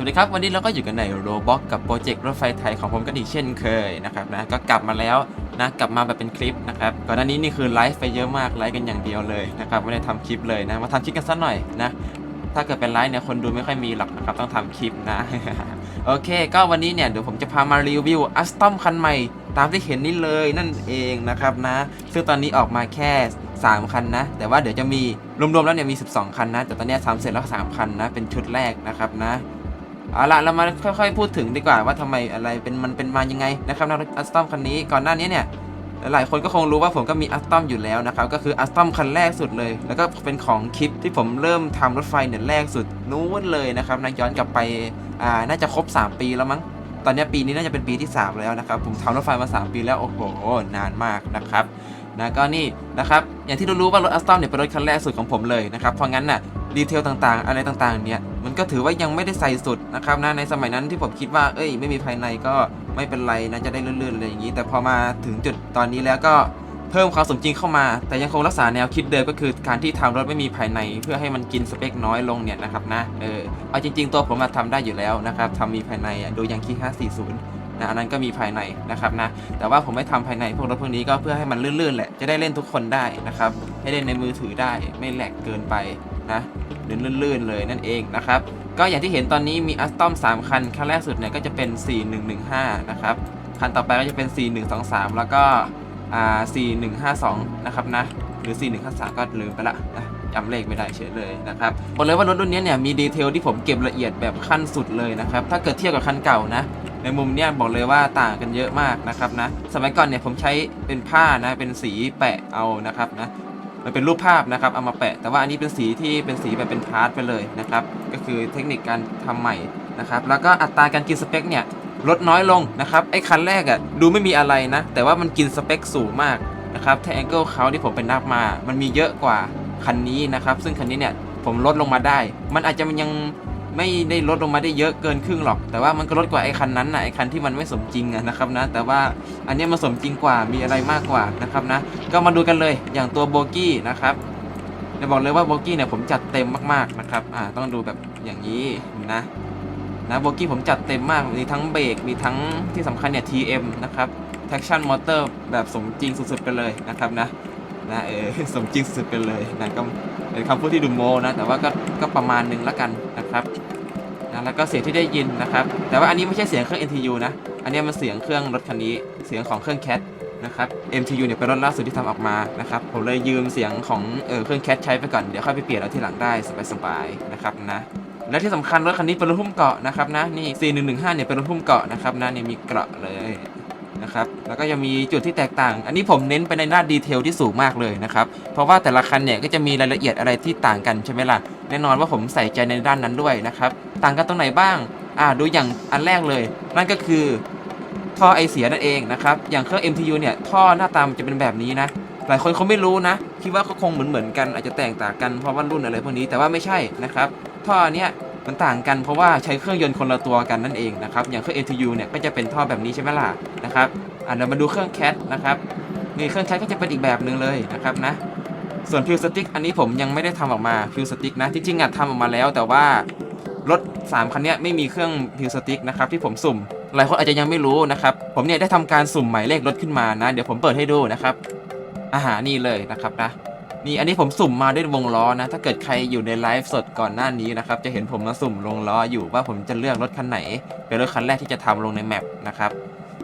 สวัสดีครับ วันนี้เราก็อยู่กันในโรบ็อกกับโปรเจกต์รถไฟไทยของผมกันอีกเช่นเคยนะครับนะก็กลับมาแล้วนะกลับมาแบบเป็นคลิปนะครับก่อนหน้านี้นี่คือไลฟ์ไปเยอะมากไลฟ์กันอย่างเดียวเลยนะครับไม่ได้ทำคลิปเลยนะมาทำคลิปกันสักหน่อยนะถ้าเกิดเป็นไลฟ์เนี่ยคนดูไม่ค่อยมีหรอกนะครับต้องทำคลิปนะโอเค ก็วันนี้เนี่ยเดี๋ยวผมจะพามารีวิวอัสตอมคันใหม่ ตามที่เห็นนี่เลยนั่นเองนะครับนะซึ่งตอนนี้ออกมาแค่ 3 คันนะ แต่ว่าเดี๋ยวจะมีรวมๆแล้วเนี่ยมี 12 คันนะแต่ตอนนี้ทำเสร็จแล้ว3คันนะเป็นชุดแรกนะครับนะ เอาละเรามาค่อยๆพูดถึงดีกว่าว่าทำไมอะไรเป็นมันเป็นมายังไงนะครับนะรถอัสตอมคันนี้ก่อนหน้านี้เนี่ยหลายคนก็คงรู้ว่าผมก็มีอัสตอมอยู่แล้วนะครับ ก็คืออัสตอมคันแรกสุดเลย แล้วก็เป็นของคลิปที่ผมเริ่มทำรถไฟเนี่ยแรกสุดนู้นเลยนะครับนะย้อนกลับไปอ่าน่าจะครบ 3 ปีแล้วมั้งตอนนี้ปีนี้น่าจะเป็นปีที่ 3 แล้วนะครับ ผมทำรถไฟมา 3 ปีแล้ว โอ้โห นานมากนะครับนะก็นี่นะครับ อย่างที่รู้ๆว่ารถอัสตอมเนี่ยเป็นรถคันแรกสุดของผมเลยนะครับ เพราะงั้นน่ะ ดีเทลต่างๆ อะไรต่างๆ เนี่ยมันก็ถือว่ายังไม่ได้ใส่สุดนะครับนะในสมัยนั้นที่ผมคิดว่าเอ้ยไม่มีภายในก็ไม่เป็นไรนะจะได้เลื่อนๆอะไรอย่างนี้ แต่พอมาถึงจุดตอนนี้แล้วก็เพิ่มความสมจริงเข้ามา แต่ยังคงรักษาแนวคิดเดิมก็คือการที่ทำรถไม่มีภายใน เพื่อให้มันกินสเปคน้อยลงเนี่ยนะครับนะเออเอาจริง ๆ ตัวผมมาทำได้อยู่แล้วนะครับทำมีภายในอะดูอย่างคี540นะอันนั้นก็มีภายในนะครับนะ แต่ว่าผมไม่ทำภายในพวกรถพวกนี้ก็เพื่อให้มันลื่นๆแหละ จะได้เล่นทุกคนได้นะครับ ให้เล่นในมือถือได้ไม่แหลกเกินไป นะเดินลื่นๆเลยนั่นเองนะครับ ก็อย่างที่เห็นตอนนี้มีอัสตอม3 คัน คันแรกสุดเนี่ยก็จะเป็น 4115 นะครับ คันต่อไปก็จะเป็น 4123 แล้วก็อ่า4152 นะครับนะ หรือ 4153 ก็ลืมไปละนะจำเลขไม่ได้เฉยเลยนะครับบอกเลยว่ารถรุ่นนี้เนี่ยมีดีเทลที่ผมเก็บละเอียดแบบขั้นสุดเลยนะครับ ถ้าเกิดเทียบกับคันเก่านะ ในมุมเนี้ยบอกเลยว่าต่างกันเยอะมากนะครับนะ สมัยก่อนเนี่ยผมใช้เป็นผ้านะ เป็นสีแปะเอานะครับนะ มันเป็นรูปภาพนะครับเอามาแปะ แต่ว่าอันนี้เป็นสีที่เป็นสีแบบเป็นพาร์ทไปเลยนะครับ ก็คือเทคนิคการทำใหม่นะครับ แล้วก็อัตราการกินสเปคเนี่ยลดน้อยลงนะครับ ไอ้คันแรกอะ่ะดูไม่มีอะไรนะ แต่ว่ามันกินสเปคสูงมากนะครับถ้าแองเกิลเขาที่ผมเป็นนับมา มันมีเยอะกว่าคันนี้นะครับ ซึ่งคันนี้เนี่ยผมลดลงมาได้ มันอาจจะมันยัง ไม่ได้ลดลงมาได้เยอะเกินครึ่งหรอก แต่ว่ามันก็ลดกว่าไอ้คันนั้นนะไอ้คันที่มันไม่สมจริงนะครับนะ แต่ว่าอันนี้มันสมจริงกว่ามีอะไรมากกว่านะครับนะ ก็มาดูกันเลยอย่างตัวโบกี้นะครับจะบอกเลยว่าโบกี้เนี่ยผมจัดเต็มมากๆนะครับอ่าต้องดูแบบอย่างนี้นะนะโบกี้ผมจัดเต็มมาก มีทั้งเบรก มีทั้งที่สำคัญเนี่ย TM นะครับ traction motor แบบสมจริงสุดๆไปเลยนะครับนะ นะเออสมจริงสุดๆไปเลยนะก็เป็นคำพูดที่ดูโมนะ แต่ว่าก็ก็ประมาณหนึ่งละกันนะครับนะแล้วก็เสียงที่ได้ยินนะครับ แต่ว่าอันนี้ไม่ใช่เสียงเครื่อง NTU นะ อันนี้มันเสียงเครื่องรถคันนี้ เสียงของเครื่อง CAT นะครับ MTU เนี่ยเป็นรถล่าสุดที่ทำออกมานะครับ ผมเลยยืมเสียงของเออเครื่อง CAT ใช้ไปก่อน เดี๋ยวค่อยไปเปลี่ยนเอาที่หลังได้สบายๆนะครับนะและที่สำคัญรถคันนี้เป็นรถหุ้มเกาะนะครับนะนี่4115เนี่ยเป็นรถหุ้มเกาะนะครับนะนี่มีเกราะเลย นะครับ แล้วก็ยังมีจุดที่แตกต่าง อันนี้ผมเน้นไปในด้านดีเทลที่สูงมากเลยนะครับ เพราะว่าแต่ละคันเนี่ยก็จะมีรายละเอียดอะไรที่ต่างกันใช่ไหมล่ะ แน่นอนว่าผมใส่ใจในด้านนั้นด้วยนะครับ ต่างกันตรงไหนบ้าง อ่า ดูอย่างอันแรกเลย นั่นก็คือท่อไอเสียนั่นเองนะครับ อย่างเครื่อง MTU เนี่ย ท่อหน้าตามันจะเป็นแบบนี้นะ หลายคนเขาไม่รู้นะ คิดว่าเขาคงเหมือนเหมือนๆกัน อาจจะแตกต่างกันเพราะว่ารุ่นอะไรพวกนี้ แต่ว่าไม่ใช่นะครับ ท่อเนี้ยมันต่างกันเพราะว่าใช้เครื่องยนต์คนละตัวกันนั่นเองนะครับ อย่างเครื่อง MTU เนี่ยก็จะเป็นท่อแบบนี้ใช่ไหมล่ะนะครับอะเดี๋ยวมาดูเครื่อง CAT นะครับนี่เครื่อง CAT ก็จะเป็นอีกแบบหนึ่งเลยนะครับนะส่วนพิวสติ๊กอันนี้ผมยังไม่ได้ทำออกมาพิวสติ๊กนะจริงๆอะทำออกมาแล้ว แต่ว่ารถ 3 คันเนี้ยไม่มีเครื่องพิวสติ๊กนะครับที่ผมสุ่ม หลายคนอาจจะยังไม่รู้นะครับ ผมเนี่ยได้ทำการสุ่มหมายเลขรถขึ้นมานะ เดี๋ยวผมเปิดให้ดูนะครับอาหารนี่เลยนะครับนะ นี่อันนี้ผมสุ่มมาด้วยวงล้อนะ ถ้าเกิดใครอยู่ในไลฟ์สดก่อนหน้านี้นะครับ จะเห็นผมมาสุ่มวงล้ออยู่ว่าผมจะเลือกรถคันไหน เป็นรถคันแรกที่จะทำลงในแมปนะครับ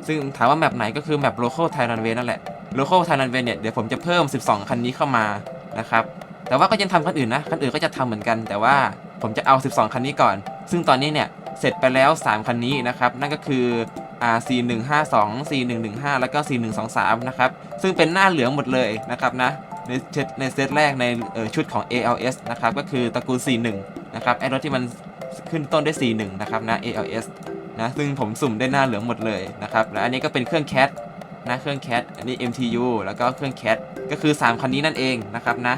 ซึ่งถามว่าแมปไหนก็คือแมป local Thai runway นั่นแหละ local Thai runway เนี่ยเดี๋ยวผมจะเพิ่ม 12 คันนี้เข้ามานะครับแต่ว่าก็ยังทำคันอื่นนะ คันอื่นก็จะทำเหมือนกัน แต่ว่าผมจะเอา 12 คันนี้ก่อน ซึ่งตอนนี้เนี่ยเสร็จไปแล้ว 3 คันนี้นะครับ นั่นก็คืออ่า4152 4115 แล้วก็ 4123 นะครับ ซึ่งเป็นหน้าเหลืองหมดเลยนะครับนะ ในเซตในเซตแรกในชุดของ ALS นะครับก็คือตระกูล 41 นะครับไอรถที่มันขึ้นต้นด้วย 41 นะครับนะ ALS นะซึ่งผมสุ่มได้หน้าเหลืองหมดเลยนะครับและอันนี้ก็เป็นเครื่อง CAT นะเครื่อง CAT อันนี้ MTU แล้วก็เครื่อง CAT ก็คือ 3 คันนี้นั่นเองนะครับนะ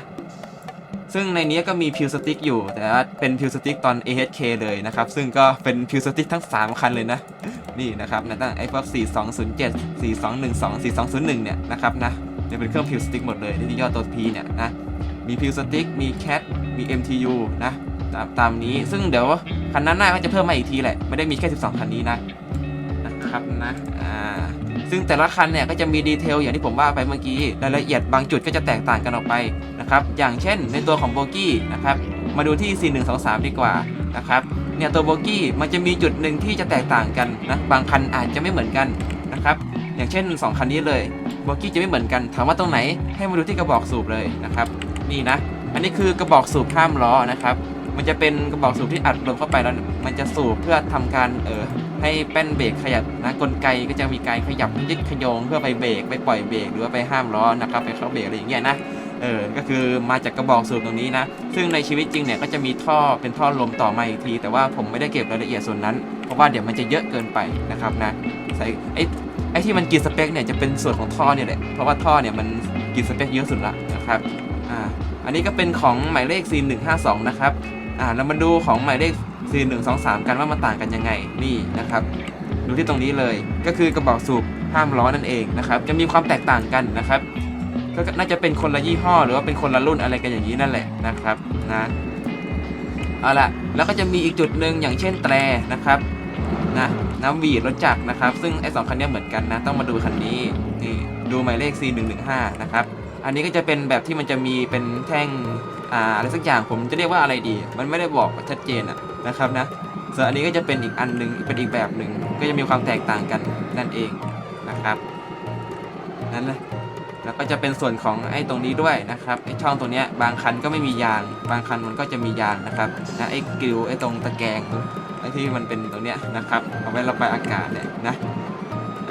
ซึ่งในนี้ก็มีพิวสติ๊กอยู่ แต่ว่าเป็นพิวสติ๊กตอน AHK เลยนะครับ ซึ่งก็เป็นพิวสติ๊กทั้ง 3 คันเลยนะ นี่นะครับนะตั้งไอ้พวก4207 4212 4201เนี่ยนะครับนะ เนี่ยเป็นเครื่องพิวสติ๊กหมดเลยที่ย่อตัว P เนี่ยนะ มีพิวสติ๊กมี CAT มี MTU นะตามตามนี้ซึ่งเดี๋ยวคันหน้าหน้าก็จะเพิ่มมาอีกทีแหละ ไม่ได้มีแค่ 12 คันนี้นะนะครับนะอ่าซึ่งแต่ละคันเนี่ยก็จะมีดีเทลอย่างที่ผมว่าไปเมื่อกี้รายละเอียดบางจุดก็จะแตกต่างกันออกไปนะครับอย่างเช่นในตัวของโบกี้นะครับมาดูที่ 4123 ดีกว่านะครับเนี่ยตัวโบกี้มันจะมีจุดหนึ่งที่จะแตกต่างกันนะบางคันอาจจะไม่เหมือนกันนะครับอย่างเช่น 2 คันนี้เลย โบกี้จะไม่เหมือนกัน ถามว่าตรงไหนให้มาดูที่กระบอกสูบเลยนะครับ นี่นะ อันนี้คือกระบอกสูบห้ามล้อนะครับ มันจะเป็นกระบอกสูบที่อัดลมเข้าไปแล้ว มันจะสูบเพื่อทำการเออให้แป้นเบรกขยับนะกลไกก็จะมีการขยับยึดขยงเพื่อไปเบรกไปปล่อยเบรกหรือว่าไปห้ามล้อนะครับไปเข้าเบรกอะไรอย่างเงี้ยนะเออ ก็คือมาจากกระบอกสูบตรงนี้นะ ซึ่งในชีวิตจริงเนี่ยก็จะมีท่อเป็นท่อลมต่อมาอีกที แต่ว่าผมไม่ได้เก็บรายละเอียดส่วนนั้น เพราะว่าเดี๋ยวมันจะเยอะเกินไปนะครับนะ ใส่ไอ้ อ้ที่มันกินสเปคเนี่ยจะเป็นส่วนของท่อเนี่ยแหละ เพราะว่าท่อเนี่ยมันกินสเปคเยอะสุดละนะครับ อ่า อันนี้ก็เป็นของหมายเลข C152 นะครับ อ่า เรามาดูของหมายเลข4 1 2 3 กันว่ามันต่างกันยังไง นี่นะครับ ดูที่ตรงนี้เลย ก็คือกระบอกสูบห้ามล้อนั่นเองนะครับ จะมีความแตกต่างกันนะครับ ก็น่าจะเป็นคนละยี่ห้อ หรือว่าเป็นคนละรุ่นอะไรกันอย่างนี้นั่นแหละนะครับ นะ เอาละแล้วก็จะมีอีกจุดหนึ่งอย่างเช่นแตรนะครับ นะ น้ำวีดรถจักรนะครับ ซึ่งไอ้สองคันนี้เหมือนกันนะ ต้องมาดูคันนี้นี่ดูหมายเลข C115 นะครับ อันนี้ก็จะเป็นแบบที่มันจะมีเป็นแท่งอ่าอะไรสักอย่างผมจะเรียกว่าอะไรดี มันไม่ได้บอกชัดเจนอะนะครับนะส่วนอันนี้ก็จะเป็นอีกอันหนึ่งเป็นอีกแบบหนึ่งก็จะมีความแตกต่างกันนั่นเองนะครับนั่นแหละแล้วก็จะเป็นส่วนของไอ้ตรงนี้ด้วยนะครับไอ้ช่องตรงนี้บางคันก็ไม่มียาง บางคันมันก็จะมียางนะครับนะไอ้กริวไอ้ตรงตะแกรง ที่มันเป็นตรงเนี้ยนะครับเอาไว้ระบายอากาศเนี่ยนะ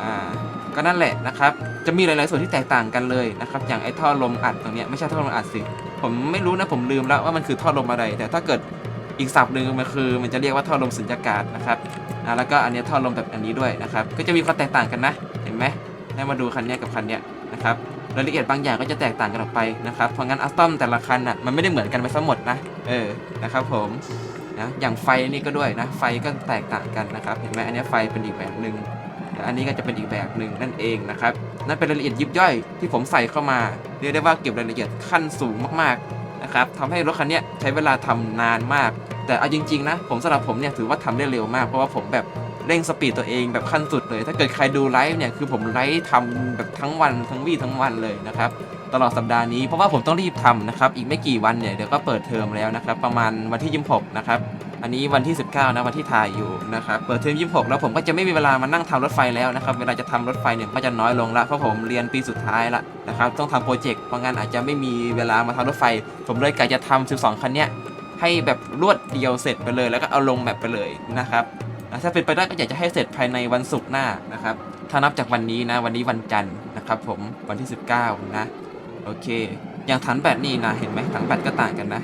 อ่าก็นั่นแหละนะครับจะมีหลาย ๆ ส่วนที่แตกต่างกันเลยนะครับอย่างไอ้ท่อลมอัดตรงเนี้ยไม่ใช่ท่อลมอัดสิผมไม่รู้นะผมลืมแล้วว่ามันคือท่อลมอะไร แต่ถ้าเกิดอีกศัพท์หนึ่งมันคือ มันจะเรียกว่าท่อลมสุญญากาศนะครับอ่าแล้วก็อันนี้ท่อลมแบบอันนี้ด้วยนะครับก็จะมีความแตกต่างกันนะเห็นไหมให้มาดูคันนี้กับคันนี้นะครับรายละเอียดบางอย่างก็จะแตกต่างกันออกไปนะครับเพราะงั้นอัสตอมแต่ละคันอะมันไม่ได้เหมือนกันไปซะหมดนะเออนะครับผม นะอย่างไฟนี่ก็ด้วยนะไฟก็แตกต่างกันนะครับเห็นไหมอันนี้ไฟเป็นอีกแบบหนึ่งอันนี้ก็จะเป็นอีกแบบหนึ่งนั่นเองนะครับนั่นเป็นรายละเอียดยิบย่อยที่ผมใส่เข้ามาเรียกได้ว่าเก็บรายละเอียดขั้นสูงมากๆนะครับทำให้รถคันนี้ใช้เวลาทำนานมาก แต่เอาจริงๆนะผมสำหรับผมเนี่ยถือว่าทำได้เร็วมากเพราะว่าผมแบบเร่งสปีดตัวเองแบบขั้นสุดเลย ถ้าเกิดใครดูไลฟ์เนี่ยคือผมไลฟ์ทำแบบทั้งวันทั้งวี่ทั้งวันเลยนะครับ ตลอดสัปดาห์นี้เพราะว่าผมต้องรีบทำนะครับ อีกไม่กี่วันเนี่ยเดี๋ยวก็เปิดเทอมแล้วนะครับ ประมาณวันที่26นะครับ อันนี้วันที่ 19 นะวันที่ถ่ายอยู่นะครับ เปิดเทอม26แล้วผมก็จะไม่มีเวลามานั่งทำรถไฟแล้วนะครับ เวลาจะทำรถไฟเนี่ยก็จะน้อยลงละเพราะผมเรียนปีสุดท้ายละนะครับ ต้องทำโปรเจกต์เพราะงั้นอาจจะไม่มีเวลามาทำรถไฟ ผมเลยกะจะทำ12 คันเนี้ยให้แบบรวดเดียวเสร็จไปเลย แล้วก็เอาลงแมปไปเลยนะครับถ้าเป็นไปได้ก็อยากจะให้เสร็จภายในวันศุกร์หน้านะครับ ถ้านับจากวันนี้นะ วันนี้วันจันทร์นะครับผม วันที่ 19 นะ โอเค อย่างถังแบตนี่นะเห็นไหมถังแบตก็ต่างกันนะ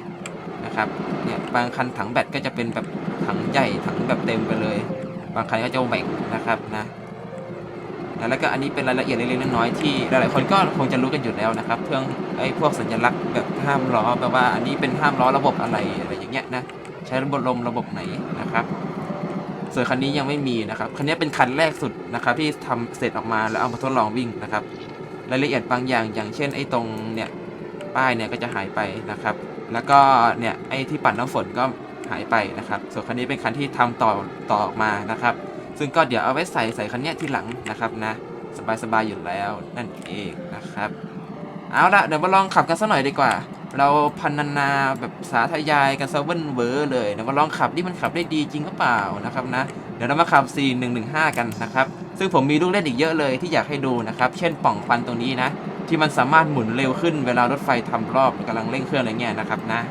นะครับเนี่ยบางคันถังแบตก็จะเป็นแบบถังใหญ่ถังแบบเต็มไปเลย บางคันก็จะแหว่งนะครับนะแล้วก็อันนี้เป็นรายละเอียดเล็กๆน้อยๆที่หลายๆคนก็คงจะรู้กันอยู่แล้วนะครับเพื่องไอ้พวกสัญลักษณ์แบบห้ามล้อแปลว่าอันนี้เป็นห้ามล้อระบบอะไรอะไรอย่างเงี้ยนะใช้ระบบลมระบบไหนนะครับ ส่วนคันนี้ยังไม่มีนะครับคันนี้เป็นคันแรกสุดนะครับที่ทำเสร็จออกมาแล้วเอามาทดลองวิ่งนะครับ รายละเอียดบางอย่าง อย่างเช่นไอ้ตรงเนี่ยป้ายเนี่ยก็จะหายไปนะครับ แล้วก็เนี่ยไอ้ที่ปัดน้ำฝนก็หายไปนะครับ ส่วนคันนี้เป็นคันที่ทำต่อต่อออกมานะครับ ซึ่งก็เดี๋ยวเอาไว้ใส่ใส่คันเนี้ยที่หลังนะครับนะสบายๆอยู่แล้วนั่นเองนะครับ เอาละเดี๋ยวมาลองขับกันสักหน่อยดีกว่า เราพันนานาแบบสาธยายกันซะเว่นเวอร์เลยเดี๋ยวมาลองขับที่มันขับได้ดีจริงหรือเปล่านะครับนะ เดี๋ยวเรามาขับ C115 กันนะครับ ซึ่งผมมีลูกเล่นอีกเยอะเลยที่อยากให้ดูนะครับ เช่นป่องควันตรงนี้นะ ที่มันสามารถหมุนเร็วขึ้นเวลารถไฟทำรอบกำลังเร่งเครื่องอะไรเงี้ยนะครับนะ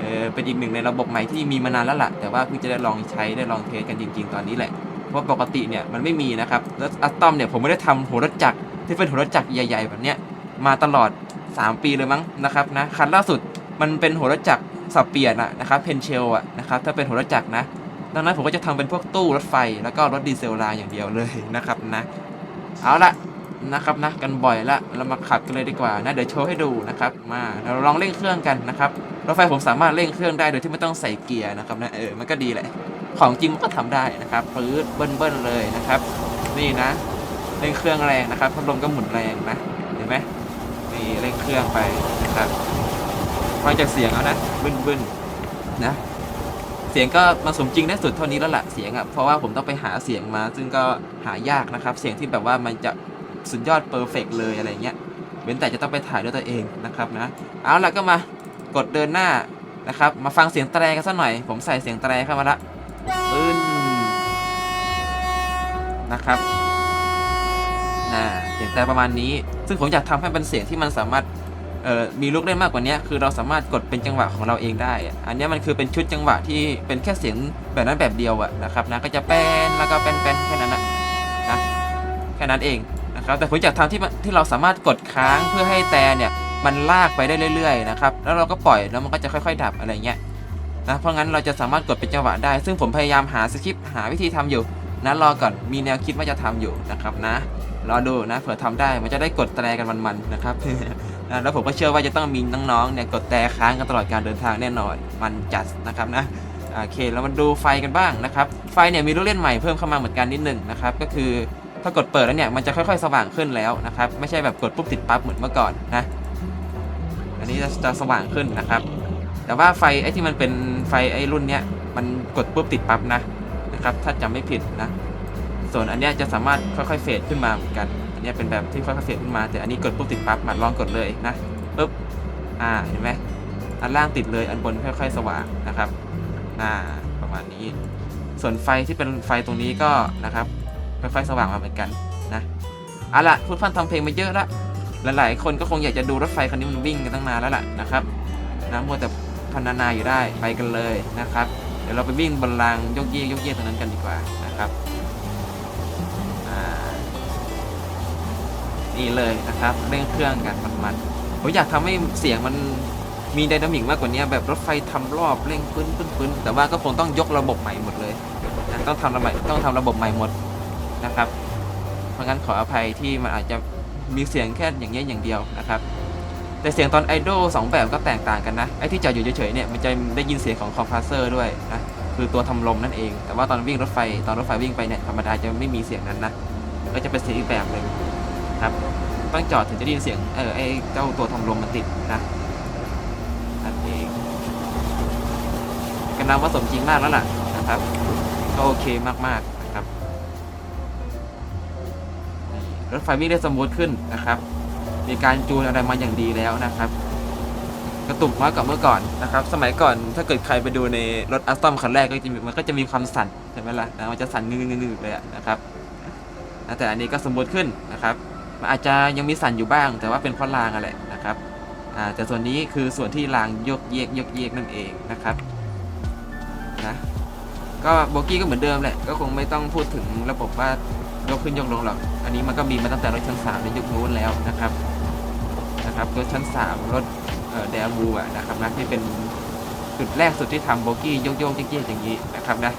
เออเป็นอีกหนึ่งในระบบใหม่ที่มีมานานแล้วล่ะ แต่ว่าเพิ่งจะได้ลองใช้ได้ลองเทสกันจริง ๆ ตอนนี้แหละเพราะปกติเนี่ยมันไม่มีนะครับแล้วอัตตอมเนี่ยผมไม่ได้ทำหัวรถจักรที่เป็นหัวรถจักรใหญ่ๆแบบเนี้ยมาตลอด 3 ปีเลยมั้งนะครับนะคันล่าสุดมันเป็นหัวรถจักรสับเปลี่ยนอะนะครับเพนเชลอะนะครับถ้าเป็นหัวรถจักรนะ ดังนั้นผมก็จะทำเป็นพวกตู้รถไฟแล้วก็รถดีเซลรางอย่างเดียวเลยนะครับนะเอาละนะครับนะกันบ่อยละเรามาขับกันเลยดีกว่านะเดี๋ยวโชว์ให้ดูนะครับมาเราลองเร่งเครื่องกันนะครับรถไฟผมสามารถเร่งเครื่องได้โดยที่ไม่ต้องใส่เกียร์นะครับนะเออมันก็ดีแหละของจริงมันก็ทำได้นะครับปื๊ดเบิ้ลเบิ้ลเลยนะครับ นี่นะเร่งเครื่องแรงนะครับพัดลมก็หมุนแรงนะเห็นไหมนี่เร่งเครื่องไปนะครับฟังจากเสียงเอานะบึ้นบึ้นนะ เสียงก็มาสมจริงได้สุดเท่านี้แล้วล่ะเสียงอะ่ะเพราะว่าผมต้องไปหาเสียงมา ซึ่งก็หายากนะครับ เสียงที่แบบว่ามันจะสุดยอดเพอร์เฟกเลยอะไรเงี้ยเว้นแต่จะต้องไปถ่ายด้วยตัวเองนะครับนะเอาล่ะก็มากดเดินหน้านะครับ มาฟังเสียงแตรกันสักหน่อย ผมใส่เสียงแตรเข้ามาละปึ้นนะครับน่าเสียงแตรประมาณนี้ ซึ่งผมอยากทำให้เป็นเสียงที่มันสามารถ เออมีลูกได้มากกว่านี้คือเราสามารถกดเป็นจังหวะของเราเองได้ อันนี้มันคือเป็นชุดจังหวะที่เป็นแค่เสียงแบบนั้นแบบเดียวอะนะครับนะก็จะเป็นแล้วก็เป็นเป็นแค่นั้นนะนะแค่นั้นเองนะครับแต่ผมอยากทำที่ที่เราสามารถกดค้างเพื่อให้แต่เนี่ยมันลากไปได้เรื่อยๆนะครับแล้วเราก็ปล่อยแล้วมันก็จะค่อย ๆ ดับอะไรเงี้ยนะเพราะงั้นเราจะสามารถกดเป็นจังหวะได้ ซึ่งผมพยายามหาสคริปต์หาวิธีทำอยู่นะรอก่อนมีแนวคิดว่าจะทำอยู่นะครับนะรอดูนะเผื่อทำได้มันจะได้กดแตรกันมันๆนะครับ แล้วผมก็เชื่อว่าจะต้องมีน้องๆเนี่ยกดแต่ค้างกันตลอดการเดินทางแน่นอน มันจัดนะครับนะโอเคแล้วมาดูไฟกันบ้างนะครับ ไฟเนี่ยมีลูกเล่นใหม่เพิ่มเข้ามาเหมือนกันนิดหนึ่งนะครับ ก็คือถ้ากดเปิดแล้วเนี่ยมันจะค่อยๆ สว่างขึ้นแล้วนะครับ ไม่ใช่แบบกดปุ๊บติดปั๊บเหมือนเมื่อก่อนนะ อันนี้จะจะสว่างขึ้นนะครับ แต่ว่าไฟไอ้ที่มันเป็นไฟไอ้รุ่นเนี้ยมันกดปุ๊บติดปั๊บนะนะครับ ถ้าจำไม่ผิดนะ ส่วนอันเนี้ยจะสามารถค่อยๆเฟดขึ้นมาเหมือนกัน อันเนี้ยเป็นแบบที่ค่อยๆเฟดขึ้นมา แต่อันนี้กดปุ๊บติดปั๊บมาลองกดเลยนะปุ๊บอ่าเห็นไหมอันล่างติดเลยอันบนค่อย ๆ สว่างนะครับอ่าประมาณนี้ ส่วนไฟที่เป็นไฟตรงนี้ก็นะครับค่อยๆสว่างมาเหมือนกันนะเอาละพูดพันทำเพลงมาเยอะละหลายๆคนก็คงอยากจะดูรถไฟคันนี้มันวิ่งกันตั้งนานแล้วล่ะนะครับนะมัวแต่พันนาอยู่ได้ไปกันเลยนะครับ เดี๋ยวเราไปวิ่งบนรางยกเยกโยยกเยกตรงนั้นกันดีกว่านะครับ นี่เลยนะครับเร่งเครื่องกันมันๆผมอยากทำให้เสียงมันมีไดนามิกมากกว่านี้แบบรถไฟทำรอบเร่งปื้นปื้นปื้นแต่ว่าก็คงต้องยกระบบใหม่หมดเลยต้องทำระบบต้องทำระบบใหม่หมดนะครับ เพราะงั้นขออภัยที่มันอาจจะมีเสียงแค่อย่างเงี้อย่างเดียวนะครับแต่เสียงตอนไอดอลสองแบบก็แตกต่างกันนะ ไอที่จอดอยู่เฉยๆเนี่ยมันจะได้ยินเสียงของคอมเพรสเซอร์ด้วยนะ คือตัวทำลมนั่นเอง แต่ว่าตอนวิ่งรถไฟตอนรถไฟวิ่งไปเนี่ยธรรมดาจะไม่มีเสียงนั้นนะ ก็จะเป็นเสียงอีกแบบหนึ่ง ครับ ต้องจอดถึงจะได้ยินเสียง เออไอเจ้าตัวทำลมมันติดนะนั่นเองก็นับว่าสมจริงมากแล้วล่ะนะครับ ก็โอเคมากๆนะครับ รถไฟวิ่งได้สมูทขึ้นนะครับ มีการจูนอะไรมาอย่างดีแล้วนะครับกระตุกมากกว่าเมื่อก่อนนะครับ สมัยก่อนถ้าเกิดใครไปดูในรถอัสตอมคันแรกก็จะมันก็จะมีความสั่นใช่ไหมล่ะนะมันจะสั่นงึกๆๆเลยนะครับแต่อันนี้ก็สมูทขึ้นนะครับ มันอาจจะยังมีสั่นอยู่บ้าง แต่ว่าเป็นเพราะรางอะไรนะครับอ่าแต่ส่วนนี้คือส่วนที่รางยกเยกยกเยกนั่นเองนะครับนะก็โบกี้ก็เหมือนเดิมแหละก็คงไม่ต้องพูดถึงระบบว่ายกขึ้นยกลงหรอกอันนี้มันก็มีมาตั้งแต่รถชั้น3ในยุคนู้นแล้วนะครับนะครับรถชั้น 3 รถเอ่อเดบูอะนะครับนะที่เป็นจุดแรกสุดที่ทำโบกี้ยกโยกเยี่ยๆอย่างนี้นะครับนะ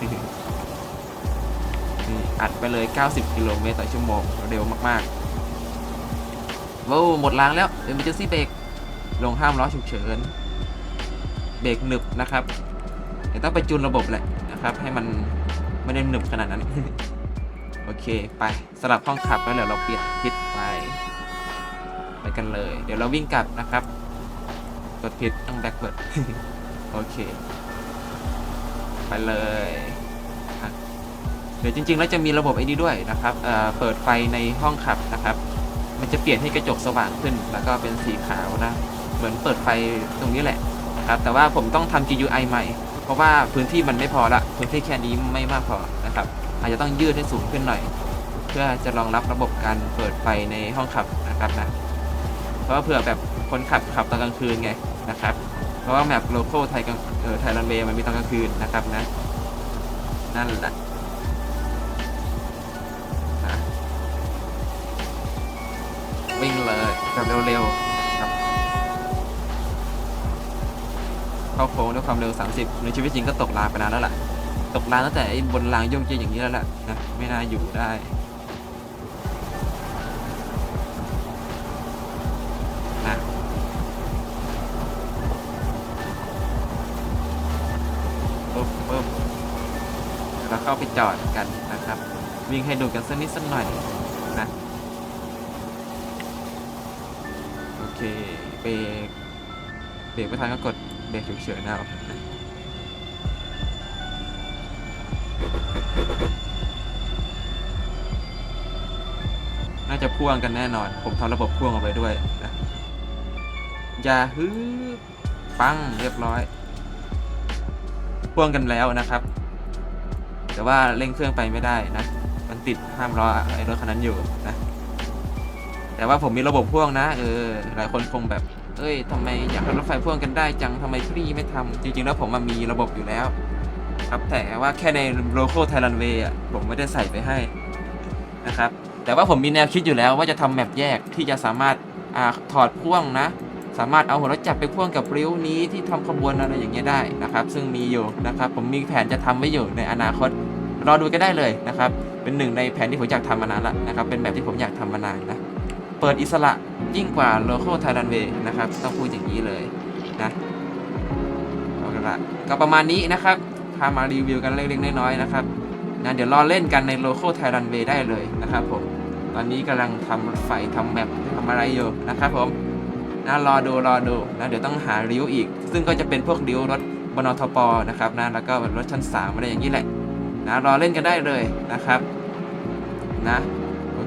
อัดไปเลย 90 กิโลเมตรต่อชั่วโมงเร็วมากๆ ว้าวหมดรางแล้วเอ็มเจอซี่เบรกลงห้ามล้อฉุกเฉิน เบรกหนึบนะครับเดี๋ยวต้องไปจูนระบบแหละนะครับ ให้มันไม่ได้หนึบขนาดนั้น โอเคไปสลับห้องขับแล้วเดี๋ยวเราเปลี่ยนทิศไปไปกันเลย เดี๋ยวเราวิ่งกลับนะครับ กดผิดต้องแบ็กเบิร์ดโอเค ไปเลยเดี๋ยวจริงๆ แล้วจะมีระบบไอ้นี้ด้วยนะครับเอ่อเปิดไฟในห้องขับนะครับ มันจะเปลี่ยนให้กระจกสว่างขึ้น แล้วก็เป็นสีขาวนะ เหมือนเปิดไฟตรงนี้แหละนะครับ แต่ว่าผมต้องทำ GUI ใหม่ เพราะว่าพื้นที่มันไม่พอละ พื้นที่แค่นี้ไม่มากพอนะครับ อาจจะต้องยืดให้สูงขึ้นหน่อย เพื่อจะรองรับระบบการเปิดไฟในห้องขับนะครับนะ เพราะว่าเผื่อแบบคนขับขับตอนกลางคืนไงนะครับ เพราะว่าแมปโลโก้ไทยกลางไทยรันเวย์มันมีตอนกลางคืนนะครับนะ นั่นแหละ แบบเร็วๆครับเข้าโค้งด้วยความเร็ว 30 ในชีวิตจริงก็ตกรางไปนานแล้วล่ะ ตกรางตั้งแต่ไอ้บนรางโยกเยอย่างนี้แล้วแหละนะไม่น่าอยู่ได้นะปุ๊บปุ๊บเราเข้าไปจอดกันนะครับ วิ่งให้ดูกันสักนิดสักหน่อย เคเบรกเบรกไม่ทันก็กดเบรกฉุกเฉินนะครับน่าจะพ่วงกันแน่นอน ผมทำระบบพ่วงเอาไว้ด้วยนะอย่าฮึปังเรียบร้อย พ่วงกันแล้วนะครับ แต่ว่าเร่งเครื่องไปไม่ได้นะ มันติดห้ามรอไอ้รถคันนั้นอยู่นะ แต่ว่าผมมีระบบพ่วงนะเออหลายคนคงแบบ เอ้ยทำไมอยากให้รถไฟพ่วงกันได้จังทำไมพี่ไม่ทำจริง ๆ แล้วผมมันมีระบบอยู่แล้ว ครับแต่ว่าแค่ในโลโก้ไทยรันเวย์อะผมไม่ได้ใส่ไปให้นะครับ แต่ว่าผมมีแนวคิดอยู่แล้วว่าจะทำแมปแยกที่จะสามารถอาถอดพ่วงนะ สามารถเอาหัวรถจับไปพ่วงกับริ้วนี้ที่ทำขบวนอะไรอย่างเงี้ยได้นะครับ ซึ่งมีอยู่นะครับ ผมมีแผนจะทำไว้อยู่ในอนาคตรอดูกันได้เลยนะครับ เป็นหนึ่งในแผนที่ผมอยากทำมานานละนะครับ เป็นแบบที่ผมอยากทำมานานนะ เปิดอิสระยิ่งกว่าโลโก้ไทยรันเวย์นะครับ ต้องพูดอย่างนี้เลยนะเอาละก็ประมาณนี้นะครับพามารีวิวกันเล็กๆน้อยๆนะครับนะเดี๋ยวรอเล่นกันในโลโก้ไทยรันเวย์ได้เลยนะครับผมตอนนี้กำลังทำไฟทำแมปทำอะไรอยู่นะครับผมนะรอดูรอดูนะเดี๋ยวต้องหาริ้วอีก ซึ่งก็จะเป็นพวกริ้วรถบนอทปนะครับนะแล้วก็รถชั้นสามอะไรอย่างนี้แหละนะรอเล่นกันได้เลยนะครับนะ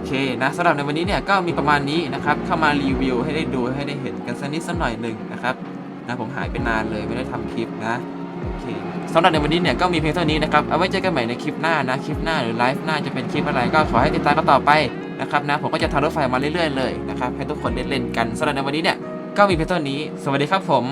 เคนะสำหรับในวันนี้เนี่ยก็มีประมาณนี้นะครับเข้ามารีวิวให้ได้ดูให้ได้เห็นกันสักนิดสักหน่อยหนึ่งนะครับนะผมหายไปนานเลยไม่ได้ทำคลิปนะโอเคสำหรับในวันนี้เนี่ยก็มีเพียงเท่านี้นะครับเอาไว้เจอกันใหม่ในคลิปหน้านะคลิปหน้าหรือไลฟ์หน้าจะเป็นคลิปอะไรก็ขอให้ติดตามกันต่อไปนะครับนะผมก็จะทำรถไฟมาเรื่อยๆเลยนะครับให้ทุกคนเล่นๆกันสำหรับในวันนี้เนี่ยก็มีเพียงเท่านี้ สวัสดีครับผม